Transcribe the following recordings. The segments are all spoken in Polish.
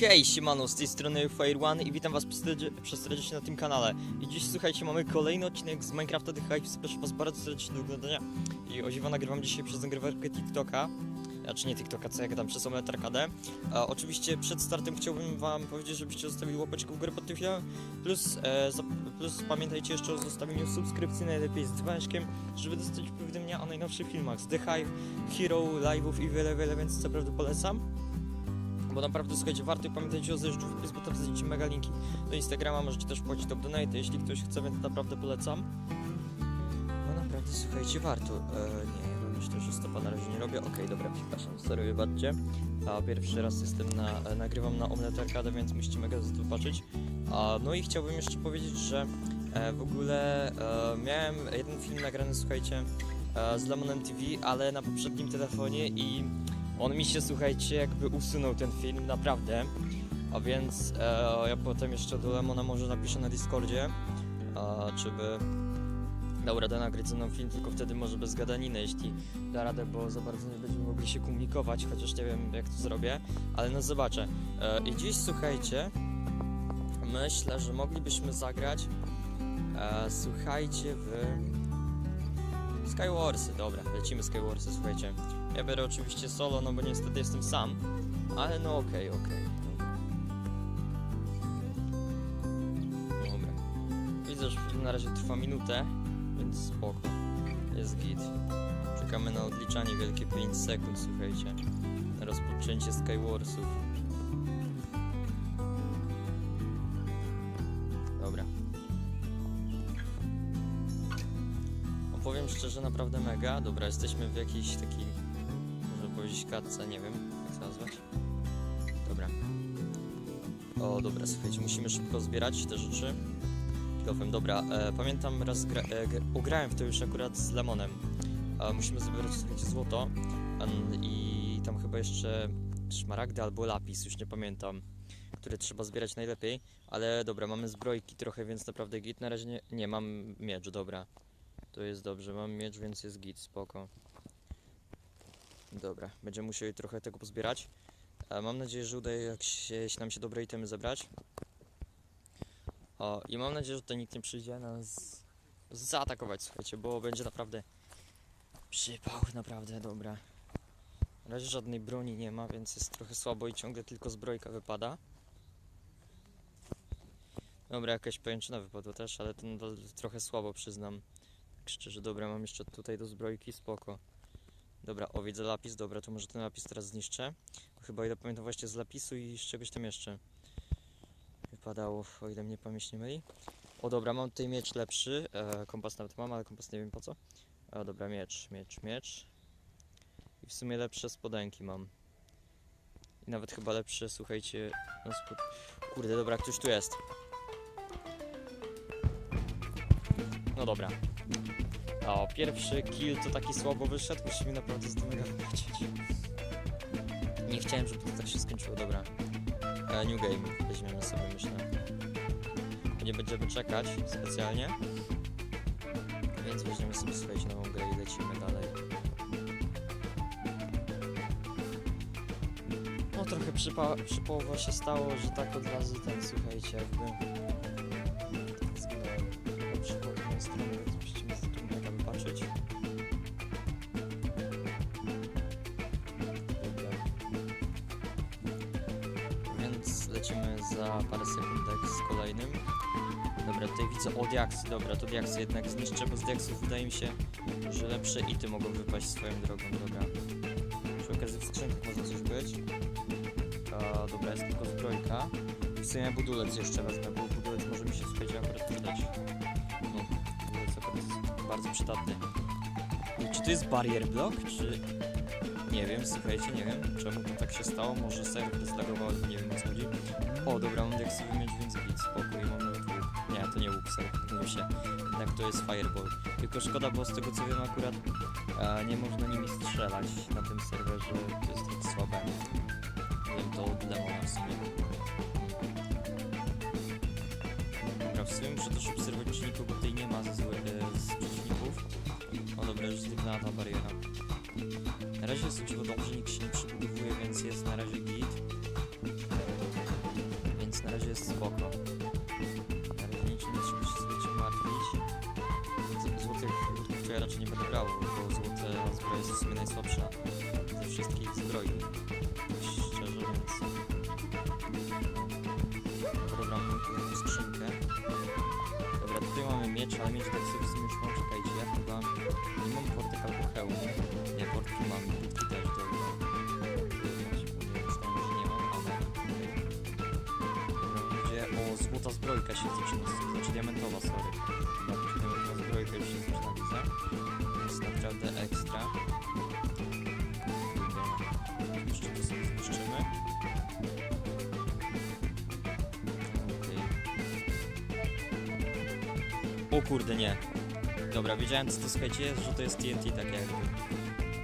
Hej, siemano, z tej strony Fire One i witam was przez na tym kanale. I dziś słuchajcie, mamy kolejny odcinek z Minecrafta The Hype, zapraszam was bardzo serdecznie do oglądania. I o dziwo nagrywam dzisiaj przez nagrywarkę TikToka, znaczy nie TikToka, co jak tam przez Omet Arcadę. A oczywiście przed startem chciałbym wam powiedzieć, żebyście zostawili łapeczkę w górę pod tym filmem, plus, e, plus pamiętajcie jeszcze o zostawieniu subskrypcji, najlepiej z dzwoneczkiem, żeby dostać powiadomienia o najnowszych filmach z The Hive, Hero, live'ów i wiele, wiele, więc naprawdę polecam. Bo naprawdę słuchajcie, warto pamiętajcie o wpis, bo tam znajdziecie mega linki do Instagrama, możecie też płacić top donate, jeśli ktoś chce, więc naprawdę polecam. No naprawdę słuchajcie, warto. E, nie, no myślę, że stopa na razie nie robię. Okej, dobra, przepraszam, sorry, wybaczcie. A pierwszy raz jestem na, e, nagrywam na Omlet Arcade, więc musicie mega za to patrzeć. A, no i chciałbym jeszcze powiedzieć, że e, w ogóle e, miałem jeden film nagrany, słuchajcie, e, z Lemonem TV, ale na poprzednim telefonie i on mi się, słuchajcie, jakby usunął ten film, naprawdę. A więc e, ja potem jeszcze do Lemona może napiszę na Discordzie, e, czy by dał radę nagrać ze mną film, tylko wtedy może bez gadaniny, jeśli da radę, bo za bardzo nie będziemy mogli się komunikować, chociaż nie wiem jak to zrobię, ale no zobaczę. E, I dziś, słuchajcie, myślę, że moglibyśmy zagrać, e, słuchajcie, w Skywarsy, dobra, lecimy Skywarsy, słuchajcie. Ja biorę oczywiście solo, no bo niestety jestem sam, ale no okej, okej. Dobra. Widzę, że na razie trwa minutę, więc spoko. Jest git. Czekamy na odliczanie wielkie 5 sekund, słuchajcie. Na rozpoczęcie Skywarsów. Dobra. Opowiem szczerze, naprawdę mega. Dobra, jesteśmy w jakiejś takiej, można powiedzieć, katce, nie wiem, jak to nazwać. Dobra. O, dobra, słuchajcie, musimy szybko zbierać te rzeczy. Kilofem, dobra, e, pamiętam raz gra, e, ugrałem w to już akurat z Lemonem. E, musimy zbierać, słuchajcie, złoto An- i tam chyba jeszcze szmaragdy albo lapis, już nie pamiętam, które trzeba zbierać najlepiej. Ale dobra, mamy zbrojki trochę, więc naprawdę git. Na razie nie, nie mam miecz, dobra. To jest dobrze, mam miecz, więc jest git, spoko. Dobra, będziemy musieli trochę tego pozbierać. E, mam nadzieję, że uda się, jeśli nam się dobre itemy zebrać. O, i mam nadzieję, że tutaj nikt nie przyjdzie nas zaatakować, słuchajcie, bo będzie naprawdę przypał, naprawdę, dobra. Na razie żadnej broni nie ma, więc jest trochę słabo i ciągle tylko zbrojka wypada. Dobra, jakaś pajęczyna wypadła też, ale to trochę słabo, przyznam. Tak szczerze, dobra, mam jeszcze tutaj do zbrojki, spoko. Dobra, o widzę lapis, dobra, to może ten lapis teraz zniszczę. Chyba ile pamiętam właśnie z lapisu i z czegoś tam jeszcze. Wypadało, o ile mnie pamięć nie myli. O dobra, mam tutaj miecz lepszy, e, kompas nawet mam, ale kompas nie wiem po co. O dobra, miecz, miecz, miecz. I w sumie lepsze spodenki mam. I nawet chyba lepsze, słuchajcie, no spod... Kurde, dobra, ktoś tu jest. No dobra. O, pierwszy kill to taki słabo wyszedł, musimy naprawdę z mega wylecieć. Nie chciałem, żeby to tak się skończyło, dobra. E, new game weźmiemy sobie, myślę. Nie będziemy czekać specjalnie. Więc weźmiemy sobie, słuchajcie, nową grę i lecimy dalej. No trochę przypa przypołowo się stało, że tak od razu ten, słuchajcie, jakby... lecimy za parę sekundek z kolejnym. Dobra, tutaj widzę o diaksy, dobra, to diaksy jednak zniszczę, bo z diaksów wydaje mi się, że lepsze ity mogą wypaść swoją drogą, dobra. Przy okazji w skrzynkach może coś być. A, dobra, jest tylko zbrojka. W sumie budulec jeszcze wezmę, bo budulec może mi się słuchajcie akurat przydać. No, budulec akurat jest bardzo przydatny. Czy to jest barrier block, czy... Nie wiem, słuchajcie, nie wiem czemu to tak się stało, może serwer zlagował, nie wiem o co chodzi. O, dobra, mam diaksowy miecz, więc git, spokój, mam nawet łuk. Nie, to nie łuk, pomyliłem się. Jednak to jest fireball. Tylko szkoda, bo z tego co wiem akurat e, nie można nimi strzelać na tym serwerze, to jest tak słabe. Wiem to od Lemona w sumie. Dobra, w sumie muszę też obserwować, czy nikogo tutaj nie ma ze zły, e, z przeciwników. O dobra, już zniknęła ta bariera. Na razie jest używo dobrze, nikt się nie przebudowuje, więc jest na razie git. jest spoko. Na razie nie trzeba się czym martwić. Złotych ludków to ja raczej nie będę brał, bo złote zbroja jest w sumie najsłabsza ze wszystkich zbroi. Szczerze, więc... tutaj mamy miecz, ale miecz tak sobie w sumie już mam, czekajcie, ja chyba nie mam portek albo hełmu. Nie, portki mam, butki też, nie gdzie... O, złota zbrojka się zaczyna, znaczy diamentowa, sorry. Diamentowa zbrojka już się zaczyna, widzę. Jest naprawdę ekstra. O kurde, nie. Dobra, wiedziałem co to słuchajcie jest, że to jest TNT tak jakby.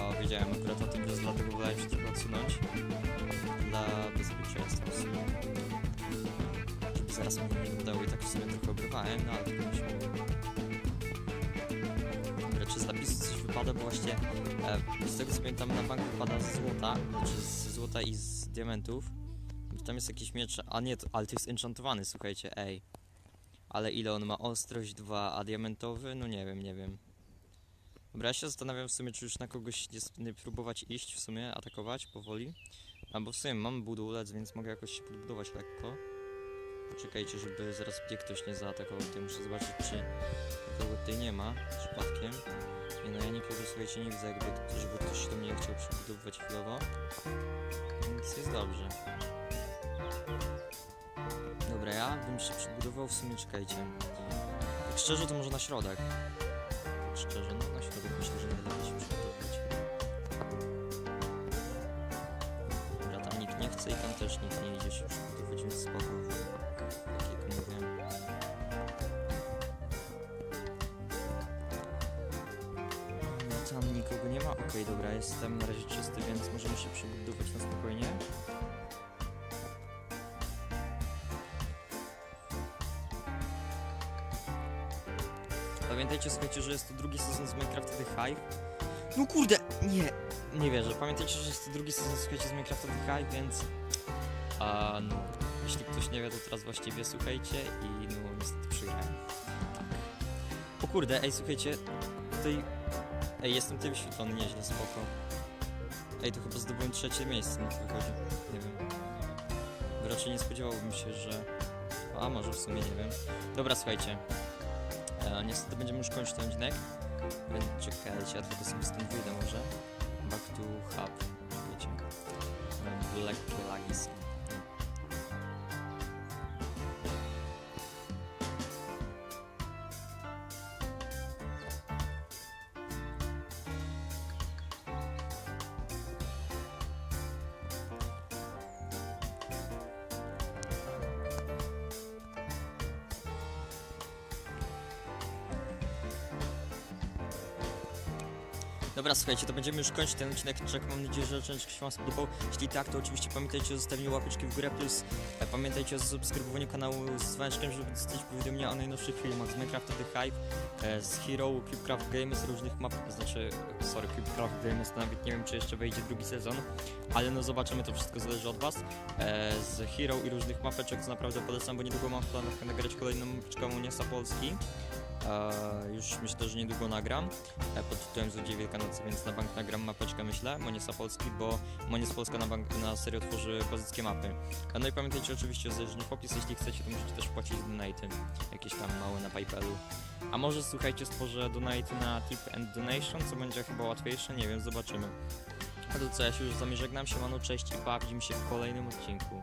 O, wiedziałem akurat o tym, więc dlatego wolałem się trochę odsunąć. Dla bezpieczeństwa w sumie. Żeby zaraz mnie nie udało i tak w sumie trochę obrywałem, no ale tak musimy. Dobra, czy z lapisu coś wypada, bo właśnie e, z tego co pamiętam na bank wypada z złota, znaczy z złota i z diamentów. Tam jest jakiś miecz, a nie, to, ale to jest enchantowany, słuchajcie, ej. Ale ile on ma? Ostrość 2, a diamentowy? No nie wiem, nie wiem. Dobra, ja się zastanawiam w sumie, czy już na kogoś nie, nie próbować iść w sumie, atakować powoli. Albo w sumie mam budulec, więc mogę jakoś się podbudować lekko. Poczekajcie, żeby zaraz mnie ktoś nie zaatakował. Tutaj muszę zobaczyć, czy nikogo tutaj nie ma przypadkiem. Nie no, ja nikogo słuchajcie nie widzę, jakby żeby ktoś do mnie chciał przybudowywać chwilowo. Więc jest dobrze. Dobra, ja bym się przybudował w sumie, czekajcie. Tak szczerze to może na środek. Tak szczerze, no na środek myślę, że najlepiej się przybudować. Dobra, tam nikt nie chce i tam też nikt nie idzie się przybudować, więc spoko. Tak jak mówię. No tam nikogo nie ma. Okej, dobra, jestem na razie czysty, więc możemy się przybudować na spokojnie. Pamiętajcie, słuchajcie, że jest to drugi sezon z Minecraft The Hive. No kurde, nie, nie wierzę. Pamiętajcie, że jest to drugi sezon, słuchajcie, z Minecraft The Hive, więc... A, no, jeśli ktoś nie wie, to teraz właściwie słuchajcie i no, niestety przegrałem. Tak. O kurde, ej, słuchajcie, tutaj... Ej, jestem tutaj wyświetlony nieźle, spoko. Ej, to chyba zdobyłem trzecie miejsce na to wychodzi. Nie wiem. Raczej nie spodziewałbym się, że... A, może w sumie, nie wiem. Dobra, słuchajcie. E, niestety będziemy już kończyć ten odcinek. Czekajcie, ja tylko sobie stąd wyjdę może. Back to hub, wiecie. E, Lekkie Dobra, słuchajcie, to będziemy już kończyć ten odcinek. Czek, mam nadzieję, że część się Wam spodobał. Jeśli tak, to oczywiście pamiętajcie o zostawieniu łapeczki w górę, plus e, pamiętajcie o subskrybowaniu kanału z dzwoneczkiem, żeby dostać powiadomienia o najnowszych filmach z Minecrafta The Hype, e, z Hero, CubeCraft Games, różnych map, znaczy, sorry, CubeCraft Games, nawet nie wiem, czy jeszcze wejdzie drugi sezon, ale no zobaczymy, to wszystko zależy od Was. E, z Hero i różnych mapeczek, co naprawdę polecam, bo niedługo mam w planach nagrać kolejną mapeczkę Uniesa Polski. E, już myślę, że niedługo nagram e, pod tytułem Złodziej Wielkanocy, więc na bank nagram mapeczkę, myślę, Moniesa Polski, bo Monies Polska na, bank, na serio tworzy pozyckie mapy. E, No i pamiętajcie oczywiście o zależnych popis, jeśli chcecie, to musicie też płacić donaty, jakieś tam małe na Paypalu. A może słuchajcie, stworzę donate na tip and donation, co będzie chyba łatwiejsze, nie wiem, zobaczymy. A to co, ja się już z wami żegnam, siemano, cześć i pa, się w kolejnym odcinku.